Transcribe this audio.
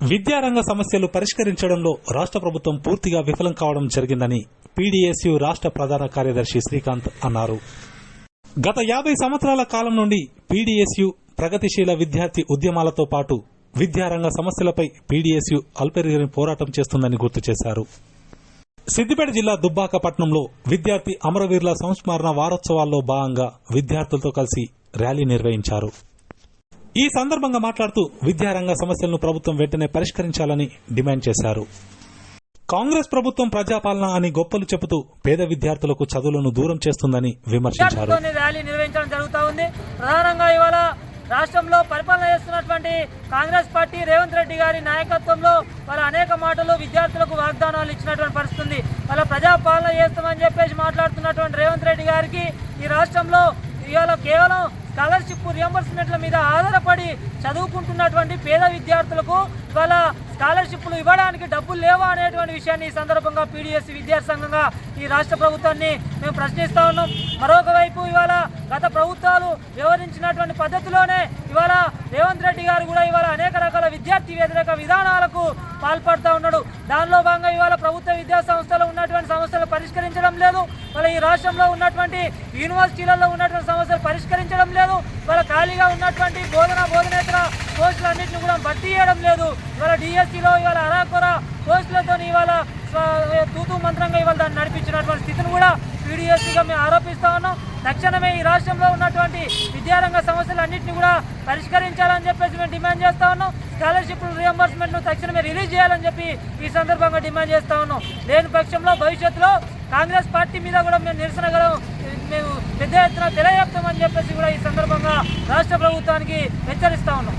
విద్యారంగ సమస్యలు పరిష్కరించడంలో రాష్ట్ర ప్రభుత్వం పూర్తిగా విఫలం కావడం జరిగిందని పీడీఎస్యు రాష్ట్ర ప్రధాన కార్యదర్శి శ్రీకాంత్ అన్నారు. గత యాభై సంవత్సరాల కాలం నుండి పీడీఎస్యు ప్రగతిశీల విద్యార్థి ఉద్యమాలతో పాటు విద్యారంగ సమస్యలపై పీడీఎస్యు అల్పెరిగిన పోరాటం చేస్తుందని గుర్తు చేశారు. సిద్దిపేట జిల్లా దుబ్బాక పట్టణంలో విద్యార్థి అమరవీరుల సంస్మరణ వారోత్సవాల్లో భాగంగా విద్యార్థులతో కలిసి ర్యాలీ నిర్వహించారు. ఈ సందర్భంగా మాట్లాడుతూ విద్యారంగ సమస్యలను ప్రభుత్వం వెంటనే పరిష్కరించాలని డిమాండ్ చేశారు. కాంగ్రెస్ ప్రభుత్వం ప్రజాపాలన అని గొప్పలు చెబుతూ పేద విద్యార్థులకు చదువులను దూరం చేస్తుందని విమర్శించారు. ర్యాలీ నిర్వహించడం జరుగుతూ ఉంది. ప్రధానంగా ఇవాళ రాష్ట్రంలో పరిపాలన చేస్తున్నటువంటి కాంగ్రెస్ పార్టీ రేవంత్ రెడ్డి గారి నాయకత్వంలో వాళ్ళ అనేక మాటలు విద్యార్థులకు వాగ్దానాలు ఇచ్చినటువంటి పరిస్థితి ఉంది వాళ్ళ ప్రజాపాలన చేస్తామని చెప్పేసి మాట్లాడుతున్నటువంటి రేవంత్ రెడ్డి గారికి ఈ రాష్ట్రంలో ఇవాళ కేవలం స్కాలర్షిప్ రియంబర్స్మెంట్ల మీద ఆధారపడి చదువుకుంటున్నటువంటి పేద విద్యార్థులకు ఇవాళ స్కాలర్షిప్లు ఇవ్వడానికి డబ్బులు లేవా అనేటువంటి విషయాన్ని ఈ సందర్భంగా పీడిఎస్ విద్యాసంఘంగా సంఘంగా ఈ రాష్ట్ర ప్రభుత్వాన్ని మేము ప్రశ్నిస్తా ఉన్నాం. మరొక వైపు ఇవాళ గత ప్రభుత్వాలు వ్యవహరించినటువంటి పద్ధతిలోనే ఇవాళ రేవంత్ రెడ్డి గారు కూడా ఇవాళ అనేక పాల్పడుతూ ఉన్నాడు. దానిలో భాగంగా ఇవాళ ప్రభుత్వ విద్యా సంస్థలు ఉన్నటువంటి సమస్యలు పరిష్కరించడం లేదు. వాళ్ళ ఈ రాష్ట్రంలో ఉన్నటువంటి యూనివర్సిటీలలో ఉన్నటువంటి సమస్యలు పరిష్కరించడం లేదు. వాళ్ళ ఖాళీగా ఉన్నటువంటి బోధన బోధనేతర పోస్టులన్నింటినీ కూడా భర్తీ చేయడం లేదు. ఇవాళ డిఎస్సిలో ఇవాళ అరాకొర పోస్టులతో ఇవాళ తూతూ మంత్రంగా ఇవాళ దాన్ని నడిపించినటువంటి స్థితిని కూడా పీడిఎస్సీగా మేము ఆరోపిస్తా ఉన్నాం. తక్షణమే ఈ రాష్ట్రంలో ఉన్నటువంటి విద్యారంగ సమస్యలన్నింటినీ కూడా పరిష్కరించాలని చెప్పేసి మేము డిమాండ్ చేస్తా ఉన్నాం. స్కాలర్షిప్లు రియంబర్స్మెంట్ను తక్షణమే రిలీజ్ చేయాలని చెప్పి ఈ సందర్భంగా డిమాండ్ చేస్తా ఉన్నాం. లేని పక్షంలో భవిష్యత్తులో కాంగ్రెస్ పార్టీ మీద కూడా మేము నిరసన గల మేము పెద్ద ఎత్తున తెలియజేస్తామని చెప్పేసి కూడా ఈ సందర్భంగా రాష్ట్ర ప్రభుత్వానికి హెచ్చరిస్తా ఉన్నాం.